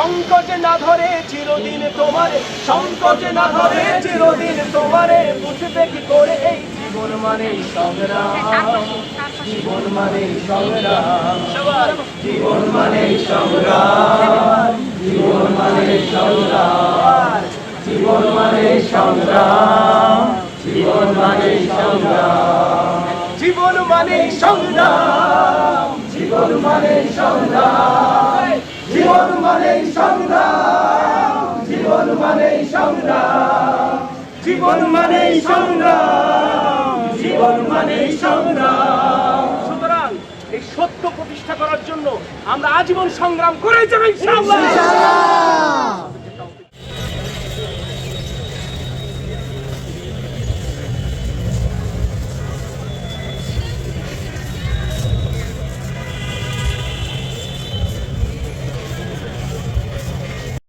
সংকট না ধরে চিরদিন তোমারে সংকট না ধরে চিরদিন তোমারে বুঝবে কি করে এই জীবন মানে সংগ্রাম? জীবন মানে সংগ্রাম জীবন মানে সংগ্রাম। জীবন মানে সংগ্রাম। জীবন মানে সংগ্রাম। জীবন মানে সংগ্রাম। জীবন মানে সংগ্রাম। জীবন মানে সংগ্রাম। জীবন মানে সংগ্রাম। জীবন মানে সংগ্রাম। জীবন সংগ্রাম। জীবন সংগ্রাম। সুতরাং এই সত্য প্রতিষ্ঠা করার জন্য আমরা আজীবন সংগ্রাম করে যাব ইনশাআল্লাহ।